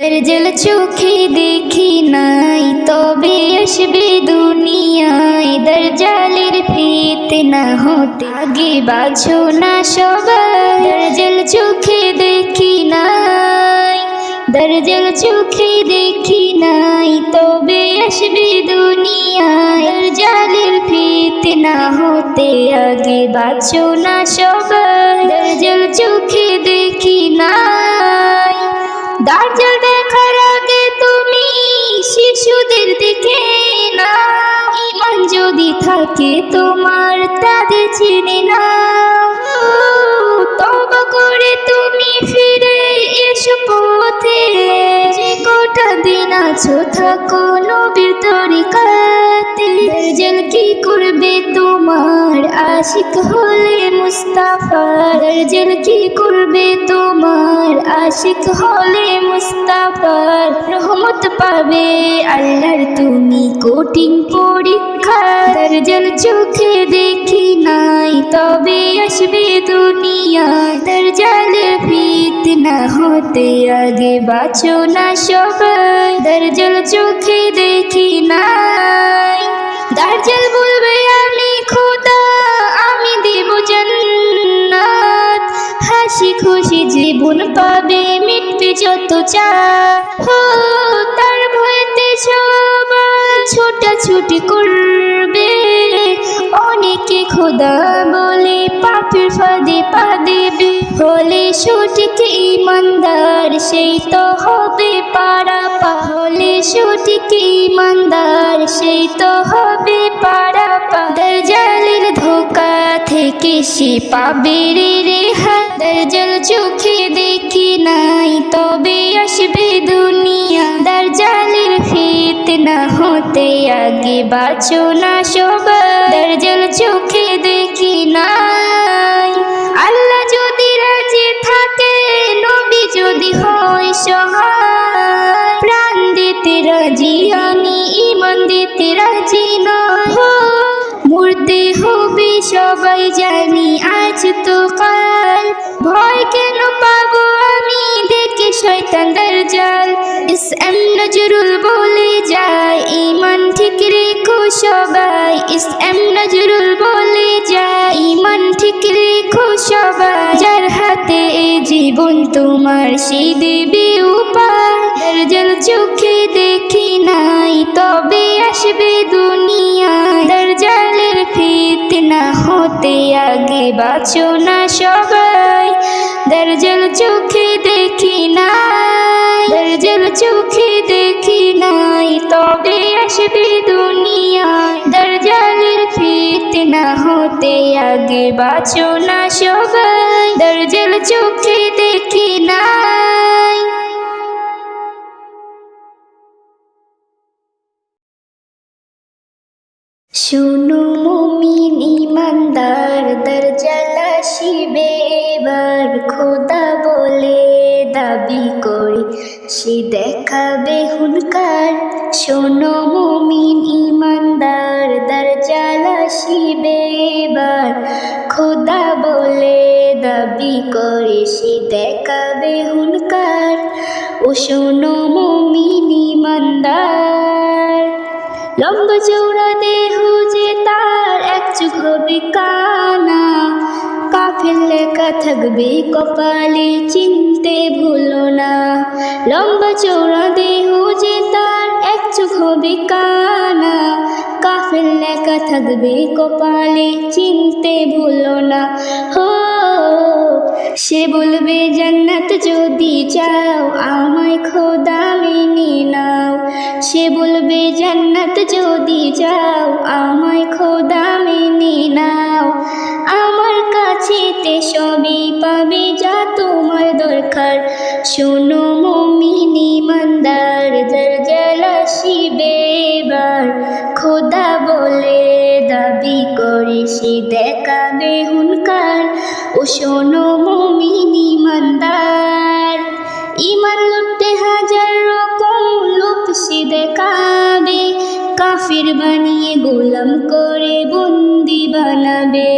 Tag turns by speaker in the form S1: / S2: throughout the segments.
S1: জল চোখে দেখি নাই, তবে আসবে দুনিয়ায় দরজালের ফিত না হতে আগে বাছো না সবাই। জল চোখে দেখি নাই, দরজল চোখে দেখি নাই, তবে আসবে দুনিয়ায় দরজালের ফিত না হতে আগে বাছো না সবাই। দরজল চোখে দেখি নাই, দার্জল থাকে তোমার তাদের চিনি না? তবা করে তুমি ফিরে এসো পথে। যে কটা দিন আছো থাকো নবীর তরিকাতে। দার্জল কি করবে তোমার? আশিক হলে মুস্তাফার দার্জল কি করবে তোমার? আশিক হলে মুস্তাফার রহমত পাবে আল্লাহর। তুমি কঠিন পরীক্ষা দার্জল চোখে দেখি নাই, তবে আসবে দুনিয়ায়। দার্জালের ফিত না হতে আগে বাঁচো না সবাই দার্জল চোখে দেখি নাই। দার্জাল বলবে, আমি খোদা, আমি দেব জান্নাত। হাসি খুশি জীবন পাবে মিটবে যত চা হো, তার ভয়তে সবাই ছোটাছুটি করবে। অনেকে খোদা বলে পাপের ফাঁদে পা দেবে, হলে সঠিক ইমানদার সেই তো হবে পাড়া পা। হলে সঠিক ইমানদার সেই তো হবে পাড়া পা। দরজালের ধোকা থেকে সে পাবে রে রেহা। দরজাল চোখে দেখি নাই, তবে আসবে দুনিয়া। দরজালের ফিত না হতে আগে বাঁচো না সবাই। দরজাল চোখে দেখি নাই সবাই জানি আজ তো কাল। ভয় কেন পাবো আমি? দেখে শয়তান দরজাল। ইস এম নজরুল বলে যায় ইমান ঠিক রেখো সবাই। ইস এম নজরুল বলে যায় ইমান ঠিক রেখো সবাই। যার হাতে জীবন তোমার, সেই দেবে উপায়। দরজাল চোখে দেখি নাই, তবে আসবে দুনিয়ায় দরজালের ফিত না হতে আগে বাঁচো না সবাই। দরজাল চোখে দেখি নাই, দরজাল চোখে দেখি নাই, তবে আসবে দুনিয়ায় দরজালের ফিত না হতে আগে বাঁচো না সবাই। দরজাল চোখে দেখি নাই। শোনো মুমিন ইমানদার দরজালা শিবে এবার খোদা বলে দাবি করে। সে দেখাবে হুনকার শোনো মুমিন ইমানদার দরজালা শিবে এবার খোদা বলে দাবি করে। সে দেখাবে হুনকার ও শোনো মুমিন ইমানদার। লম্বা চৌড়া দেহ যে তার এক চোখ হবে কানা কাফের লেখা থাকবে কপালে, চিনতে ভুলো না। লম্বা চৌড়া দেহ যে তার এক চোখ হবে কানা কাফের থাকবে কপালে, চিনতে ভুলো না। হো সে বলবে, জান্নাত যদি চাও, আমায় খোদা মেনে নাও। সে বলবে, জান্নাত যদি চাও, আমায় খোদা মেনে নাও। আমার কাছেতে সবই পাবে যা তোমার দরকার। শোনো মমিনি মন্দার দরজালা শিবে খোদা বলে দাবি করে, সে শোনো মমিনি মন্দার। ইমান লুটতে হাজার রকম লোক সে দেখাবে। কাফির বানিয়ে গোলাম করে বন্দি বানাবে।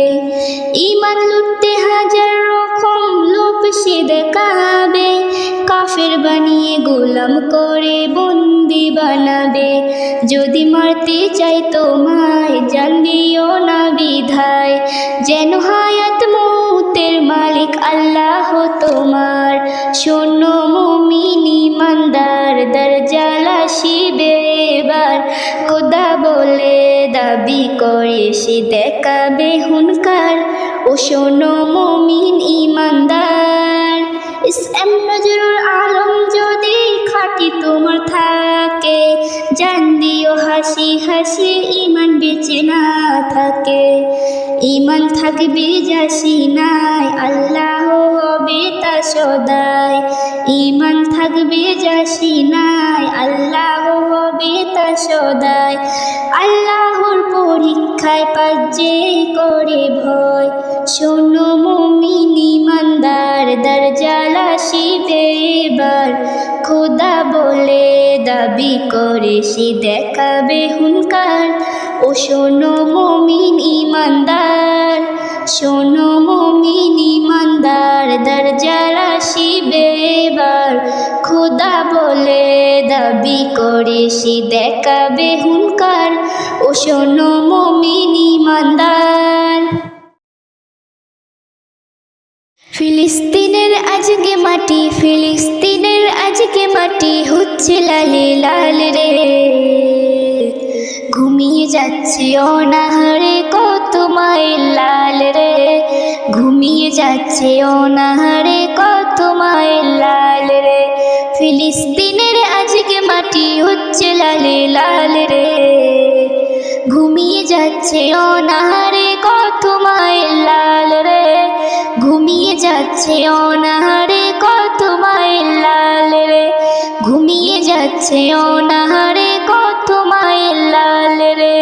S1: ইমান লুটতে হাজার রকম লোক সে দেখাবে। কাফের বানিয়ে গোলাম করে বন্দি বানাবে। যদি মারতে চাই তোমায় জান দিও না বিধায়। যেন হায়াত মালিক আল্লাহ তোমার। শোনো মুমিনি মান্দার দরজালা শিবে এবার। খোদা বলে দাবি করে, সে দেখাবে হুনকার ও শোনো মুমিন ইমানদার ইস এম নজরুল আলম যদি খাটি তোমার থাকে হাসি হাসি, ইমান বেঁচে না থাকে। ইমান থাকবে যাসি নাই আল্লাহ হবে তা সদাই। ইমান থাকবে যাসি নাই আল্লাহ হবে তা সদাই। আল্লাহর পরীক্ষায় পাজ্জে করে ভয়, শোনো মুমিন ইমানদার, দরজালা শিবে এবার। খোদা বলে দাবি করে সে দেখাবে হুনকার ও শোনো মুমিন ইমানদার, শোনো মুমিন ইমানদার দরজালা শিবে এবার। খোদা বলে দাবি করে সে দেখাবে হুনকার ও শোনো মুমিন ইমানদার। ফিলিস্তিনের আজকে মাটি, ফিলিস্তিনের আজকে মাটি হচ্ছে লালে, লাল রে। ঘুমিয়ে যাচ্ছে অনাহারে, কত মায়ের লাল রে। ঘুমিয়ে যাচ্ছে অনাহারে, কত মায়ের লাল রে। ফিলিস্তিনের আজকে মাটি হচ্ছে লালে, লাল রে। ঘুমিয়ে যাচ্ছে অনাহারে, কত মায়ের লাল রে। যাচ্ছে অনাহারে কত মায়ের লাল রে। ঘুমিয়ে যাচ্ছে অনাহারে কত মায়ের লাল রে।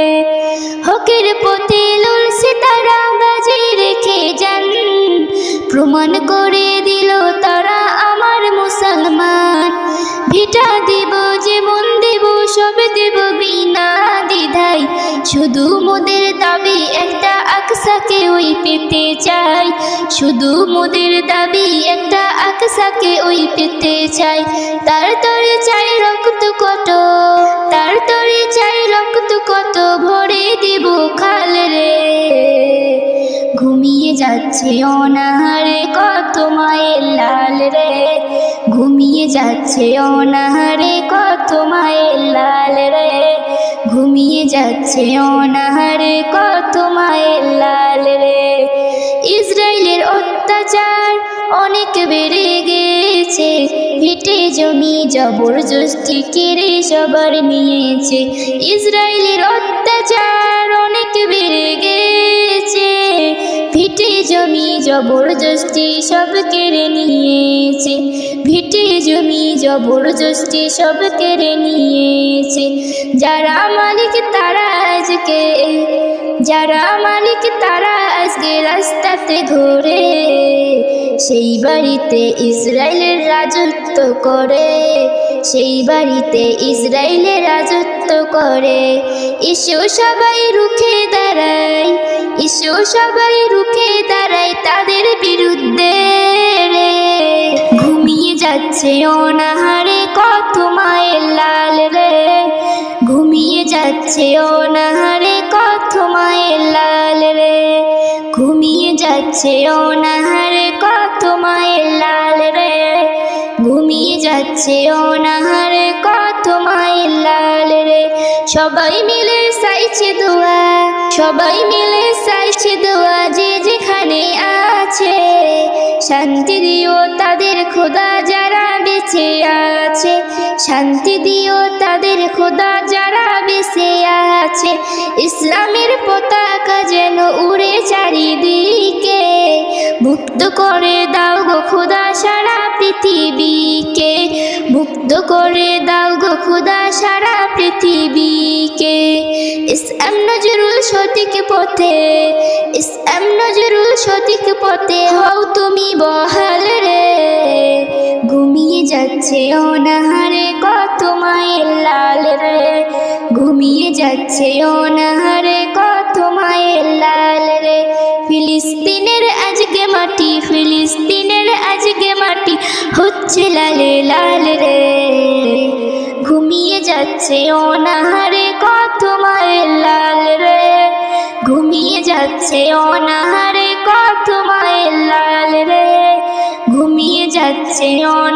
S1: হকের পথে লুলসে তারা, বাজি রেখে যান। প্রমাণ করে দিল তারা আমার মুসলমান। ভিটা দেব যে মন দেব, সব দেব বিনা দ্বিধাই শুধু মোদের দাবি, একটা আকসাকে ওই পেতে চাই। শুধু মোদের দাবি একটা আকসাকে ওই পেতে চাই। তার তরে চাই রক্ত কত, তার তরে চাই রক্ত কত, ভরে দেব খাল রে। ঘুমিয়ে যাচ্ছে অনাহারে কত মায়ের লাল রে। ঘুমিয়ে যাচ্ছে অনাহারে কত মায়ের লাল রে। ঘুমিয়ে যাচ্ছে অনাহারে কত মায়ের লাল রে। বেড়ে গেছে, ভিটে জমি জবরদস্তি কেড়ে সবার নিয়েছে। ইসরায়েলের অত্যাচার অনেক বেড়ে গেছে, ভিটে জমি জবরদস্তি সব কেড়ে নিয়েছে। ভিটে জমি জবরদস্তি সব কেড়ে নিয়েছে। যারা মালিক তারা আজকে, যারা মালিক তারা আজকে রাস্তাতে ঘুরে সেই বাড়িতে ইসরায়েলের রাজত্ব করে, সেই বাড়িতে ইসরায়েলের রাজত্ব করে। ইসো সবাই রুখে দাঁড়ায় ইসো সবাই রুখে দাঁড়ায় তাদের বিরুদ্ধে ঘুমিয়ে যাচ্ছে অনাহারে কত মায়ের লাল রে। ঘুমিয়ে যাচ্ছে অনাহারে কত মায়ের লাল রে। যাচ্ছে অনাহারে কত মায়ের লাল রে। ঘুমিয়ে যাচ্ছে অনাহারে কত মায়ের লাল রে। সবাই মিলে চাইছে দোয়া, সবাই মিলে চাইছে দোয়া যে যেখানে আছে। শান্তি দিও তাদের খোদা যারা বেঁচে আছে। শান্তি দিও তাদের খোদা যারা বেঁচে আছে। ইসলামের পতাকা যেন মুক্ত করে দাও গো খোদা সারা পৃথিবীকে। মুক্ত করে দাও গো খোদা সারা পৃথিবীকে। ইসলাম নজরুল সঠিক পথে ইসলাম নজরুল সঠিক পথে হও তুমি বহাল রে। ঘুমিয়ে যাচ্ছে অনাহারে কত মায়ের লাল রে। ঘুমিয়ে যাচ্ছে অনাহারে কত মায়ের লাল রে। ফিলিস্তিনের আজকে মাটি, ফিলিস্তিনের আজকে মাটি হচ্ছে লালে, লাল রে। ঘুমিয়ে যাচ্ছে অনাহারে কত মায়ের লাল রে। ঘুমিয়ে যাচ্ছে অনাহারে কত মায়ের লাল রে। ঘুমিয়ে যাচ্ছে অনাহারে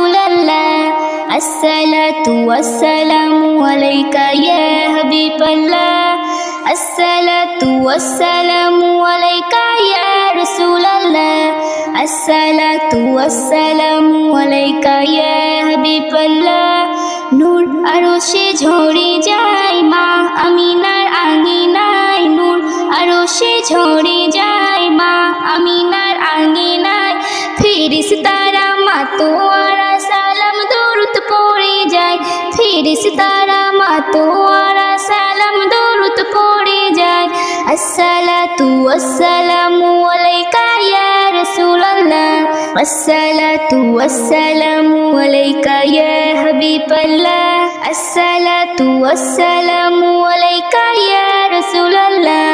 S1: والسلام عليك يا حبيب الله الصلاة والسلام عليك يا رسول الله الصلاة والسلام عليك يا حبيب الله নূর আরো সে ঝরে যায় মা আমিনার আঙিনায় নূর আরো সে ঝরে যায় মা আমিনার আঙিনায় ফিরিস তারা মা ফিরিস তারা মা তোয়ারা সালাম দরুদ পড়ে যায়। আসসালাতু ওয়াসসালামু আলাইকা ইয়া রাসূলুল্লাহ। আসসালাতু ওয়াসসালামু আলাইকা ইয়া হাবিবাল্লাহ। আসসালাতু ওয়াসসালামু আলাইকা ইয়া রাসূলুল্লাহ।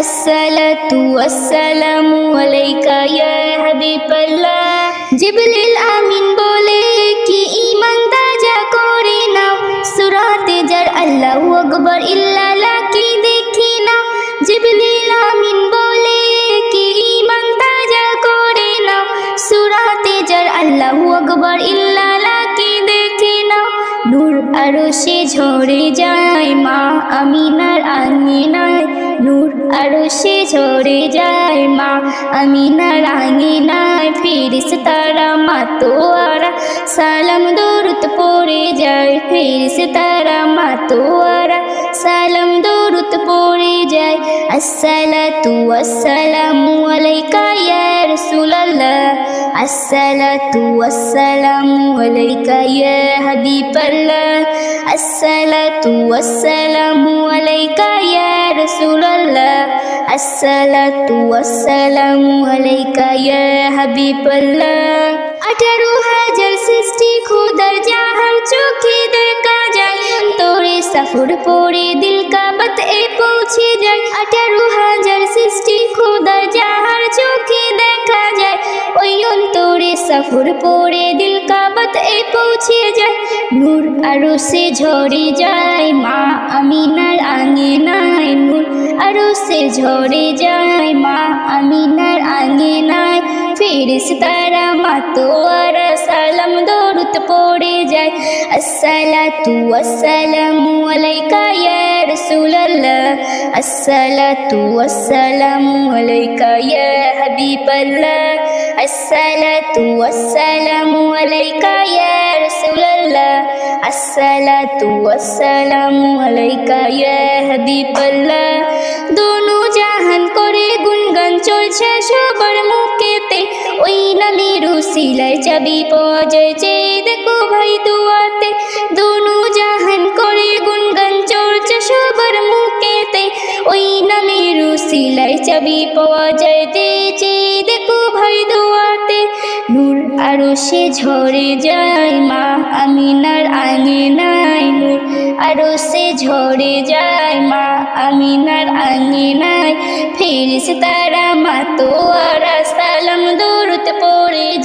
S1: আসসালাতু ওয়াসসালামু আলাইকা ইয়া হাবিবাল্লাহ। জিবরিল আমিন আকবার ইল্লাল্লাহ কি দেখি জিবরিল আমিন বলে কি তাজা করে নাও। সূরাতে যার আল্লাহু আকবার ইল্লাল্লাহ কি দেখি নাও। নূর আরও ঝরে যায়, মা আমিনার আঙিনায়। নূর আরও সে ঝরে যায়, মা আমিনার আঙিনায়। ফিরিস তারা মা তোয়ারা সালাম দরুদ পড়ে যায়। ফিরিস তারা মা তোয়ারা সালাম, দরুদ পড়ে যায়। আসসালাতু ওয়াসসালামু আলাইকা ইয়া রাসূলুল্লাহ। আসসালাতু ওয়াসসালামু আলাইকা ইয়া হাবিবাল্লাহ। আসসালাতু ওয়াসসালামু আলাইকা ইয়া রাসূলুল্লাহ। আসসালাতু ওয়াসসালামু আলাইকা ইয়া হাবিবাল্লাহ। আঠারো হাজার সৃষ্টি খুদার সফর পড়ে দিল কাবত, এ পৌঁছে যায়। আঠারো হাজার সৃষ্টি খুদার যাহার চোখে দেখা যায়। ওই অন্তরে সফর পড়ে দিল কাবত, এ পৌঁছে যায়। নূর আরও সে ঝরে যায়, মা আমিনার নাই নূর আরও সে ঝরে যায়, মা আমিনার আঙে নাই ফিরিস তারা মা তোয়ারা সালাম দরুদ পড়ে যায়। আসসালাতু ওয়াসসালামু আলাইকা ইয়া রাসূলুল্লাহ। আসসালাতু ওয়াসসালামু আলাইকা ইয়া হাবিবাল্লাহ। আসসালাতু ওয়াসসালামু আলাইকা ইয়া রাসূলুল্লাহ। আসসালাতু ওয়াসসালামু আলাইকা ইয়া হাবিবাল্লাহ। ওই নামের সিলাই চাবি পাওয়া যায় যে দেখো ভাই দুয়াতে। দোনো জাহান করে গুনগান চলছে সবার মুখেতে। ওই নামের সিলাই চাবি পাওয়া যায় যে দেখো ভাই দুয়াতে। নূর আরও সে ঝরে যায় মা আমিনার নাই নূর আরও সে ঝরে যায় মা আমিনার আঙে নাই ফিরিস তারা মা তোয়ারা সালাম দরুদ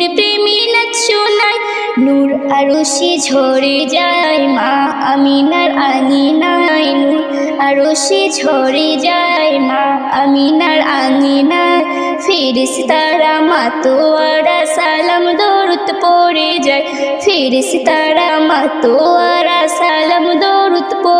S1: নূরের প্রেমী নাচ নূর আরশি ঝরে যায়। মা আমিনার নাই নূর আরশি ঝরে যায়। মা আমিনার আঙিনায় ফিরিস তারা মাতোয়ারা সালাম দৌড়ত পড়ে যায়। ফিরিস তারা মাতোয়ারা সালাম দৌড়ত পড়ে